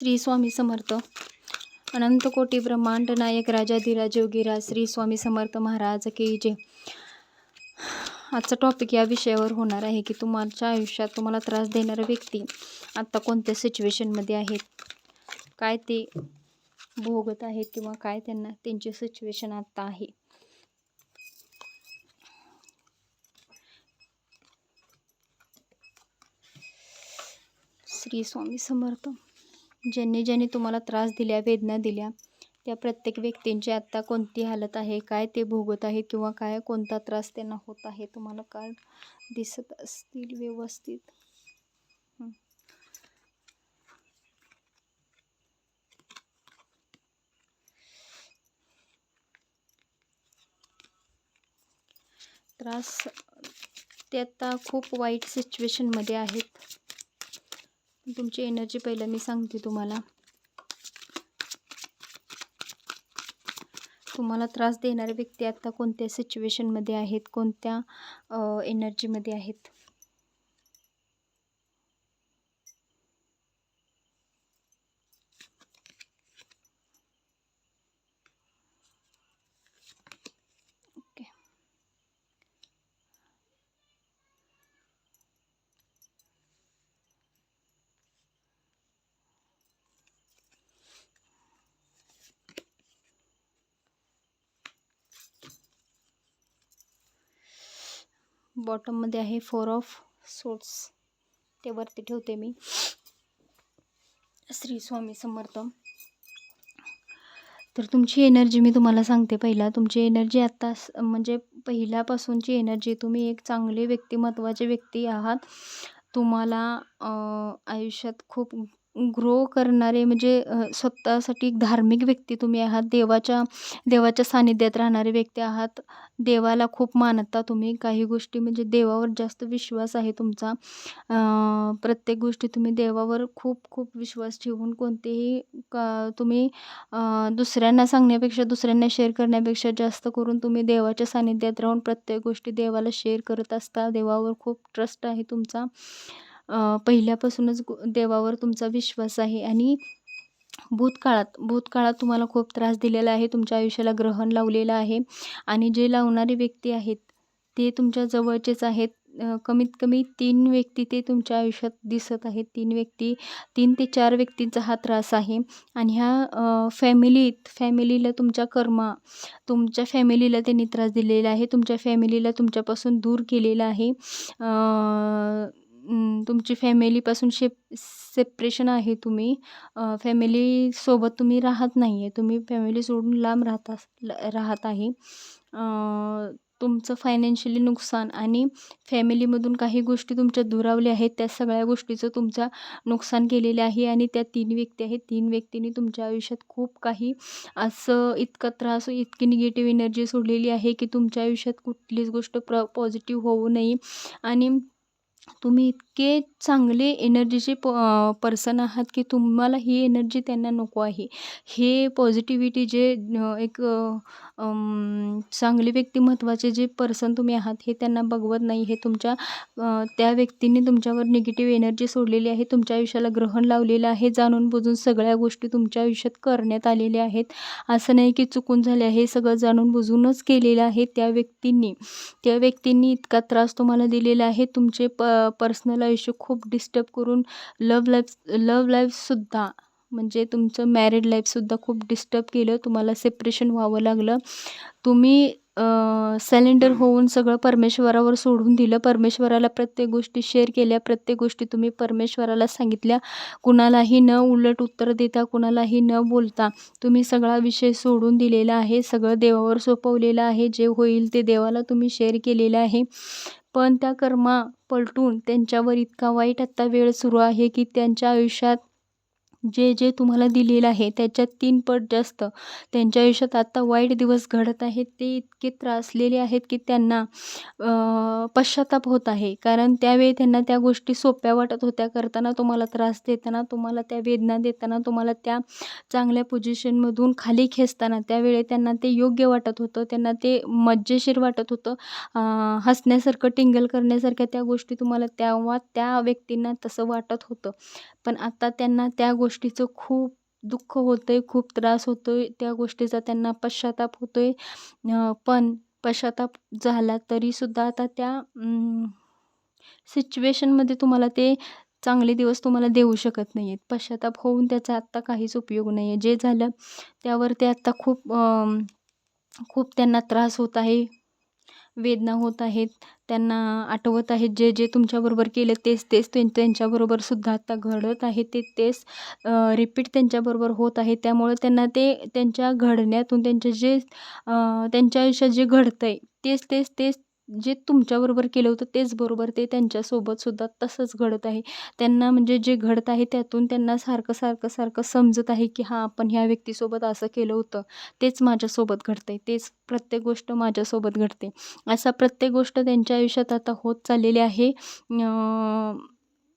श्री स्वामी समर्थ. अनंत कोटी ब्रह्मांड नायक राजाधिराज योगीराज श्री स्वामी समर्थ महाराज की जय. आजचा टॉपिक या विषयावर होणार आहे की तुमच्या आयुष्यात तुम्हाला त्रास देणारा व्यक्ती आत्ता कोणत्या सिच्युएशनमध्ये आहेत? काय ते भोगत आहेत किंवा काय त्यांना त्यांची सिच्युएशन आत्ता आहे? श्री स्वामी समर्थ. ज्यांनी ज्यांनी तुम्हाला त्रास दिल्या वेदना दिल्या त्या प्रत्येक व्यक्तींची आत्ता कोणती हालत आहे काय ते भोगत आहेत किंवा काय कोणता त्रास त्यांना होत आहे तुम्हाला काय दिसत असतील व्यवस्थित? त्रास ते आता खूप वाईट सिच्युएशनमध्ये आहेत. तुमची एनर्जी पहिलं मी सांगते तुम्हाला. तुम्हाला त्रास देणारे व्यक्ती आत्ता कोणत्या सिच्युएशनमध्ये आहेत कोणत्या एनर्जीमध्ये आहेत? बॉटममध्ये आहे फोर ऑफ सोट्स ते वरती ठेवते मी. श्री स्वामी समर्थ. तर तुमची एनर्जी मी तुम्हाला सांगते पहिला. तुमची एनर्जी आत्ता स- म्हणजे पहिल्यापासूनची एनर्जी तुम्ही एक चांगले व्यक्तिमत्त्वाचे व्यक्ती आहात. तुम्हाला आयुष्यात खूप ग्रो करणारे म्हणजे स्वतःसाठी एक धार्मिक व्यक्ती तुम्ही आहात देवाच्या देवाच्या सानिध्यात राहणारे व्यक्ती आहात देवाला खूप मानता तुम्ही. काही गोष्टी म्हणजे देवावर जास्त विश्वास आहे तुमचा. प्रत्येक गोष्टी तुम्ही देवावर खूप खूप विश्वास ठेवून कोणतेही का तुम्ही दुसऱ्यांना सांगण्यापेक्षा दुसऱ्यांना शेअर करण्यापेक्षा जास्त करून तुम्ही देवाच्या सानिध्यात राहून प्रत्येक गोष्टी देवाला शेअर करत असता. देवावर खूप ट्रस्ट आहे तुमचा. पहिल्यापासूनच देवावर तुमचा विश्वास आहे आणि भूतकाळात भूतकाळात तुम्हाला खूप त्रास दिलेला आहे तुमच्या आयुष्याला ग्रहण लावलेलं आहे आणि जे लावणारे व्यक्ती आहेत ते तुमच्या जवळचेच आहेत. कमीत कमी तीन व्यक्ती ते तुमच्या आयुष्यात दिसत आहेत. तीन व्यक्ती तीन ते चार व्यक्तींचा हा त्रास आहे आणि ह्या फॅमिलीत फॅमिलीला तुमच्या कर्मा तुमच्या फॅमिलीला त्यांनी त्रास दिलेला आहे तुमच्या फॅमिलीला तुमच्यापासून दूर केलेलं आहे. तुमची फॅमिलीपासून शेप सेपरेशन आहे तुम्ही. फॅमिलीसोबत तुम्ही राहत नाही आहे तुम्ही फॅमिली सोडून लांब राहत अस ल- राहत आहे. तुमचं फायनान्शियली नुकसान आणि फॅमिलीमधून काही गोष्टी तुमच्या दुरावल्या आहेत त्या सगळ्या गोष्टीचं तुमचं नुकसान केलेलं आहे आणि त्या तीन व्यक्ती आहेत. तीन व्यक्तींनी तुमच्या आयुष्यात खूप काही असं इतका त्रास इतकी निगेटिव्ह एनर्जी सोडलेली आहे की तुमच्या आयुष्यात कुठलीच गोष्ट प्र पॉझिटिव्ह होऊ नये. आणि तुम्ही इतके चांगले एनर्जीचे प पर्सन आहात की तुम्हाला ही एनर्जी त्यांना नको आहे. हे पॉझिटिव्हिटी जे एक चांगले व्यक्तिमत्वाचे जे पर्सन तुम्ही आहात हे त्यांना बघवत नाही. हे तुमच्या त्या व्यक्तीने तुमच्यावर निगेटिव्ह एनर्जी सोडलेली आहे तुमच्या आयुष्याला ग्रहण लावलेलं आहे जाणून बुजून सगळ्या गोष्टी तुमच्या आयुष्यात करण्यात आलेल्या आहेत. असं नाही की चुकून झाले हे सगळं जाणून बुजूनच केलेलं आहे त्या व्यक्तींनी. त्या व्यक्तींनी इतका त्रास तुम्हाला दिलेला आहे तुमचे प पर्सनल आयुष्य खूप डिस्टर्ब करून लव लाईफ लव लाईफसुद्धा म्हणजे तुमचं मॅरिड लाईफसुद्धा खूप डिस्टर्ब केलं. तुम्हाला सेपरेशन व्हावं लागलं. तुम्ही सलेंडर होऊन सगळं परमेश्वरावर सोडून दिलं. परमेश्वराला प्रत्येक गोष्टी शेअर केल्या. प्रत्येक गोष्टी तुम्ही परमेश्वराला सांगितल्या. कुणालाही न उलट उत्तर देता कुणालाही न बोलता तुम्ही सगळा विषय सोडून दिलेला आहे. सगळं देवावर सोपवलेलं आहे. जे होईल ते देवाला तुम्ही शेअर केलेलं आहे. पण त्या कर्मा पलटून त्यांच्यावर इतका वाईट आत्ता वेळ सुरू आहे की त्यांच्या आयुष्यात जे जे तुम्हाला दिलेलं आहे त्याच्यात तीन पट जास्त. त्यांच्या आयुष्यात आत्ता वाईट दिवस घडत आहेत ते इतके त्रासलेले आहेत की त्यांना पश्चाताप होत आहे. कारण त्यावेळी त्यांना त्या गोष्टी सोप्या वाटत होत्या. करताना तुम्हाला त्रास देताना तुम्हाला त्या वेदना देताना तुम्हाला त्या चांगल्या पोझिशनमधून खाली खेचताना त्यावेळी त्यांना ते योग्य वाटत होतं. त्यांना ते मज्जेशीर वाटत होतं. हसण्यासारखं टिंगल करण्यासारख्या त्या गोष्टी तुम्हाला तेव्हा त्या व्यक्तींना तसं वाटत होतं. पण आता त्यांना त्या गोष्टीचं खूप दुःख होतं आहे खूप त्रास होतो आहे त्या गोष्टीचा त्यांना पश्चाताप होतो आहे पण पश्चाताप झाला तरीसुद्धा आता त्या सिच्युएशनमध्ये तुम्हाला ते चांगले दिवस तुम्हाला देऊ शकत नाही आहेत पश्चाताप होऊन त्याचा आत्ता काहीच उपयोग नाही आहे जे झालं त्यावर ते आत्ता खूप खूप त्यांना त्रास होत आहे. वेदना होत आहेत त्यांना आठवत आहेत जे जे तुमच्याबरोबर केलं तेच तेच त्यां त्यांच्याबरोबर सुद्धा आता घडत आहे ते तेच रिपीट त्यांच्याबरोबर होत आहे. त्यामुळे त्यांना ते त्यांच्या घडण्यातून त्यांचे जे त्यांच्या आयुष्यात जे घडतं आहे तेच तेच तेच जे तुमच्याबरोबर केलं होतं तेच बरोबर ते त्यांच्यासोबतसुद्धा तसंच घडत आहे. त्यांना म्हणजे जे घडत आहे त्यातून त्यांना सारखं सारखं सारखं समजत आहे की हां आपण ह्या व्यक्तीसोबत असं केलं होतं. तेच माझ्यासोबत घडतं आहे तेच प्रत्येक गोष्ट माझ्यासोबत घडते. असा प्रत्येक गोष्ट त्यांच्या आयुष्यात आता होत चाललेली आहे.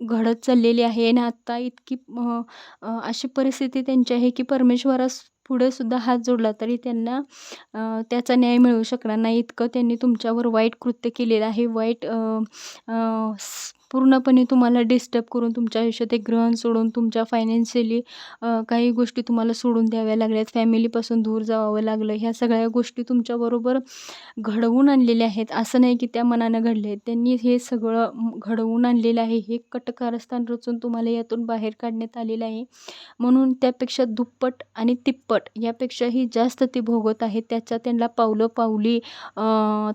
घडत चाललेली आहे. आणि आत्ता इतकी अशी परिस्थिती त्यांची आहे की परमेश्वरास पुढंसुद्धा हात जोडला तरी त्यांना त्याचा न्याय मिळू शकणार नाही. इतकं त्यांनी तुमच्यावर वाईट कृत्य केलेलं आहे. वाईट पूर्णपणे तुम्हाला डिस्टर्ब करून तुमच्या आयुष्यात एक ग्रहण सोडून तुमच्या फायनान्शियली काही गोष्टी तुम्हाला सोडून द्याव्या लागल्यात. फॅमिलीपासून दूर जावं लागलं. ह्या सगळ्या गोष्टी तुमच्याबरोबर घडवून आणलेल्या आहेत. असं नाही की त्या मनानं घडले आहेत त्यांनी हे सगळं घडवून आणलेलं आहे. हे कटकारस्थान रचून तुम्हाला यातून बाहेर काढण्यात आलेलं आहे. म्हणून त्यापेक्षा दुप्पट आणि तिप्पट यापेक्षाही जास्त ते भोगत आहेत. त्याचा त्यांना पावलं पावली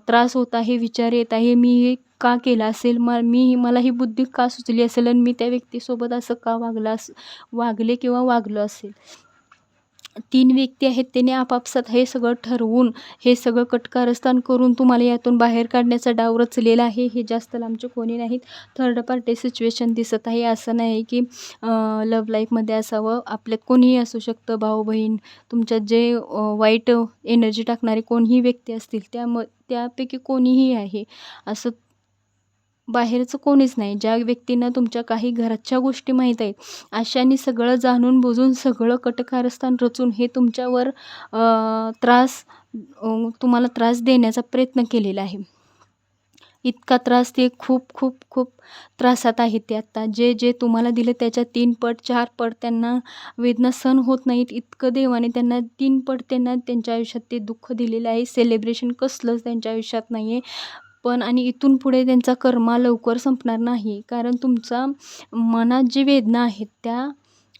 त्रास होत आहे विचार येत आहे. मी हे का केला असेल? म मी मला ही बुद्धी का सुचली असेल आणि मी त्या व्यक्तीसोबत असं का वागला अस वागले किंवा वागलो असेल? तीन व्यक्ती आहेत त्याने आपापसात हे सगळं ठरवून हे सगळं कटकारस्थान करून तुम्हाला यातून बाहेर काढण्याचा डाव रचलेला आहे. हे जास्त लांबचे कोणी नाहीत. थर्ड पार्टी सिच्युएशन दिसत आहे. असं नाही की लव्ह लाईफमध्ये असावं. आपल्यात कोणीही असू शकतं. भाऊ बहीण तुमच्यात जे वाईट एनर्जी टाकणारे कोणीही व्यक्ती असतील त्याम त्यापैकी कोणीही आहे. असं बाहेरचं कोणीच नाही. ज्या व्यक्तींना तुमच्या काही घराच्या गोष्टी माहीत आहेत अशाने सगळं जाणून बुजून सगळं कटकारस्थान रचून हे तुमच्यावर त्रास तुम्हाला त्रास देण्याचा प्रयत्न केलेला आहे. इतका त्रास ते खूप खूप खूप त्रासात आहेत ते आत्ता. जे जे तुम्हाला दिलं त्याच्या तीन पट चार पट त्यांना वेदना सहन होत नाहीत. इतकं देवाने त्यांना तीन पट त्यांना त्यांच्या आयुष्यात ते दुःख दिलेलं आहे. सेलिब्रेशन कसलंच त्यांच्या आयुष्यात नाही आहे पण आणि इथून पुढे त्यांचा कर्मा लवकर संपणार नाही. कारण तुमचा मनात जी वेदना आहेत त्या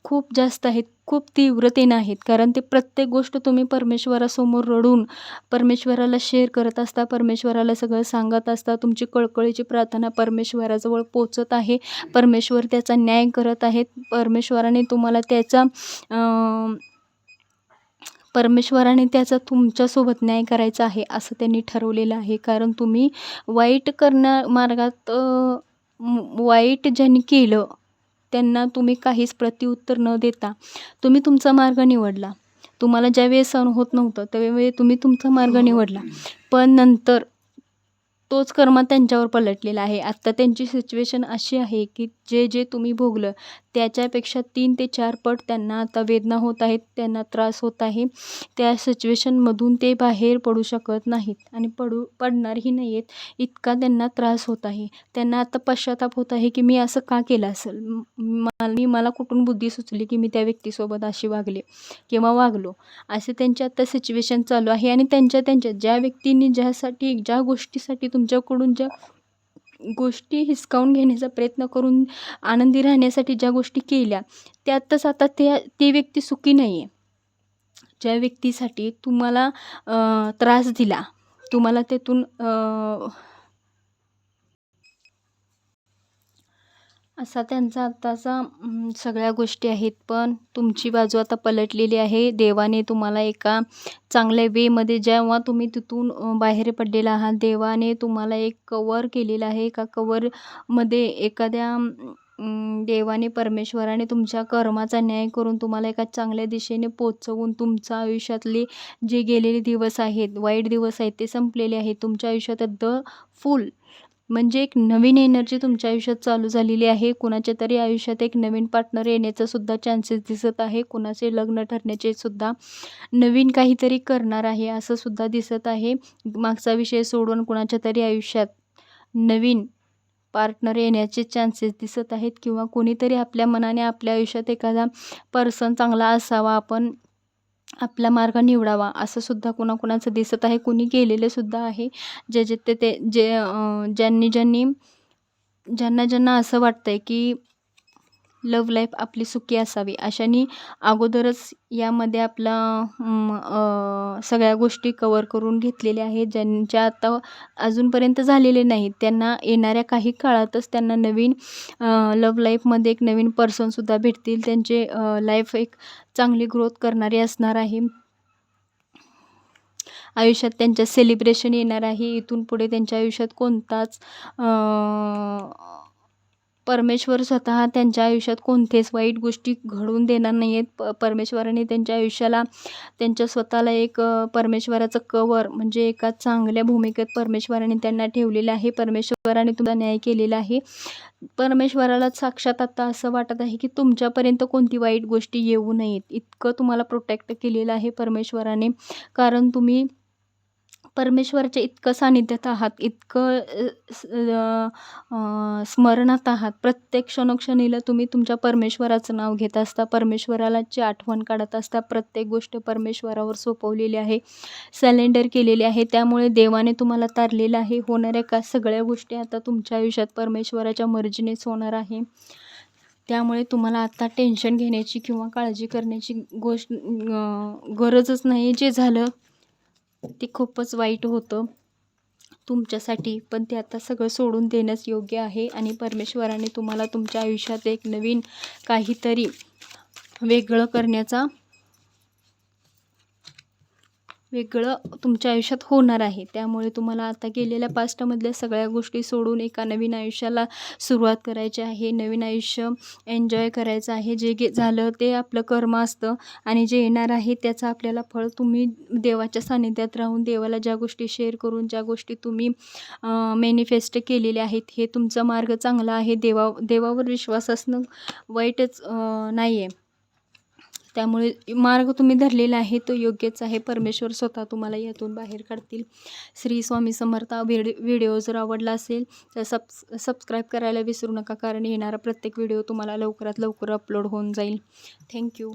खूप जास्त आहेत खूप तीव्रतेनं आहेत. कारण ते प्रत्येक गोष्ट तुम्ही परमेश्वरासमोर रडून परमेश्वराला शेअर करत असता परमेश्वराला सगळं सांगत असता तुमची कळकळीची प्रार्थना परमेश्वराजवळ पोचत आहे. परमेश्वर त्याचा न्याय करत आहेत परमेश्वराने तुम्हाला त्याचा परमेश्वराने त्याचा तुमच्यासोबत न्याय करायचा आहे असं त्यांनी ठरवलेलं आहे. कारण तुम्ही वाईट करण्या मार्गात वाईट ज्यांनी केलं त्यांना तुम्ही काहीच प्रत्युत्तर न देता तुम्ही तुमचा मार्ग निवडला. तुम्हाला ज्यावेळेस सहन होत नव्हतं त्यावेळी तुम्ही तुमचा मार्ग निवडला. पण नंतर तोच कर्म त्यांच्यावर पलटलेला आहे. आत्ता त्यांची सिच्युएशन अशी आहे की जे जे तुम्ही भोगलं त्याच्यापेक्षा तीन ते चार पट त्यांना आता वेदना होत आहेत त्यांना त्रास होत आहे. त्या सिच्युएशनमधून ते बाहेर पडू शकत नाहीत आणि पडू पडणारही नाही आहेत इतका त्यांना त्रास होत आहे. त्यांना आता पश्चाताप होत आहे की मी असं का केलं असेल? मी मला कुठून बुद्धी सुचली की मी त्या व्यक्तीसोबत अशी वागले किंवा वागलो? असे त्यांचे आता सिच्युएशन चालू आहे आणि त्यांच्या त्यांच्या ज्या व्यक्तींनी ज्यासाठी ज्या गोष्टीसाठी तुमच्याकडून ज्या गोष्टी हिसकावून घेण्याचा प्रयत्न करून आनंदी राहण्यासाठी ज्या गोष्टी केल्या त्यातच आता त्या ती व्यक्ती सुखी नाही आहे ज्या व्यक्तीसाठी तुम्हाला त्रास दिला तुम्हाला त्यातून असा त्यांचा आत्ताचा सगळ्या गोष्टी आहेत. पण तुमची बाजू आता पलटलेली आहे. देवाने तुम्हाला एका चांगल्या वेमध्ये जेव्हा तुम्ही तिथून बाहेर पडलेला आहात देवाने तुम्हाला एक कवर केलेला आहे. एका कवरमध्ये एखाद्या देवाने परमेश्वराने तुमच्या कर्माचा न्याय करून तुम्हाला एका चांगल्या दिशेने पोचवून तुमच्या आयुष्यातले जे गेलेले दिवस आहेत वाईट दिवस आहेत ते संपलेले आहेत. तुमच्या आयुष्यात द फुल म्हणजे एक नवीन एनर्जी तुमच्या आयुष्यात चालू झालेली आहे. कुणाच्या तरी आयुष्यात एक नवीन पार्टनर येण्याचासुद्धा चान्सेस दिसत आहे. कुणाचे लग्न ठरण्याचे सुद्धा नवीन काहीतरी करणार आहे असं सुद्धा दिसत आहे. मागचा विषय सोडून कुणाच्या तरी आयुष्यात नवीन पार्टनर येण्याचे चान्सेस दिसत आहेत. किंवा कोणीतरी आपल्या मनाने आपल्या आयुष्यात एखादा पर्सन चांगला असावा. आपण आपला मार्ग निवडावा असं सुद्धा कुणाकुणाचं दिसत आहे. कुणी गेलेले सुद्धा आहे. जे जे ते ते जे ज्यांनी ज्यांनी ज्यांना ज्यांना असं वाटतं आहे की लव्ह लाईफ आपली सुखी असावी. अशाने अगोदरच यामध्ये आपला सगळ्या गोष्टी कवर करून घेतलेल्या आहेत ज्यांच्या आता अजूनपर्यंत झालेले नाहीत. त्यांना येणाऱ्या काही काळातच त्यांना नवीन लव्ह लाईफमध्ये एक नवीन पर्सनसुद्धा भेटतील. त्यांचे लाईफ एक चांगली ग्रोथ करणारी असणार आहे. आयुष्यात त्यांच्या सेलिब्रेशन येणार आहे. इथून पुढे त्यांच्या आयुष्यात कोणताच परमेश्वर स्वतः त्यांच्या आयुष्यात कोणतेच वाईट गोष्टी घडवून देणार नाही आहेत प परमेश्वराने त्यांच्या आयुष्याला त्यांच्या स्वतःला एक परमेश्वराचं कवर म्हणजे एका चांगल्या भूमिकेत परमेश्वराने त्यांना ठेवलेलं आहे. परमेश्वराने तुमचा न्याय केलेला आहे. परमेश्वराला साक्षात आता असं वाटत आहे की तुमच्यापर्यंत कोणती वाईट गोष्टी येऊ नयेत. इतकं तुम्हाला प्रोटेक्ट केलेलं आहे परमेश्वराने. कारण तुम्ही परमेश्वराच्या इतकं सानिध्यात आहात इतकं स्मरणात आहात. प्रत्येक क्षणोक्षणीला तुम्ही तुमच्या परमेश्वराचं नाव घेत असता परमेश्वरालाची आठवण काढत असता प्रत्येक गोष्ट परमेश्वरावर सोपवलेली आहे सलेंडर केलेली आहे. त्यामुळे देवाने तुम्हाला तारलेलं आहे. होणाऱ्या का सगळ्या गोष्टी आता तुमच्या आयुष्यात परमेश्वराच्या मर्जीनेच होणार आहे. त्यामुळे तुम्हाला आता टेन्शन घेण्याची किंवा काळजी करण्याची गोष्ट गरजच नाही. जे झालं ते खूपच वाईट होतं. तुमच्यासाठी पण ते आता सगळं सोडून देण्यास योग्य आहे आणि परमेश्वराने तुम्हाला तुमच्या आयुष्यात एक नवीन काहीतरी वेगळं करण्याचा वेगळं तुमच्या आयुष्यात होणार आहे. त्यामुळे तुम्हाला आता गेलेल्या पास्टमधल्या सगळ्या गोष्टी सोडून एका नवीन आयुष्याला सुरुवात करायची आहे. नवीन आयुष्य एन्जॉय करायचं आहे. जे गे झालं ते आपलं कर्म असतं आणि जे येणार आहे त्याचं आपल्याला फळ तुम्ही देवाच्या सानिध्यात राहून देवाला ज्या गोष्टी शेअर करून ज्या गोष्टी तुम्ही मॅनिफेस्ट केलेल्या आहेत हे तुमचा मार्ग चांगला आहे. देवा देवावर विश्वास असणं वाईटच नाही आहे त्यामुळे मार्ग तुम्ही धरलेला आहे तो योग्यच आहे. परमेश्वर स्वतः तुम्हाला यातून बाहेर काढतील. श्री स्वामी समर्थ व्हिडि व्हिडिओ जर आवडला असेल तर सबस सबस्क्राईब करायला विसरू नका कारण येणारा प्रत्येक व्हिडिओ तुम्हाला लवकरात लवकर अपलोड होऊन जाईल. थँक्यू.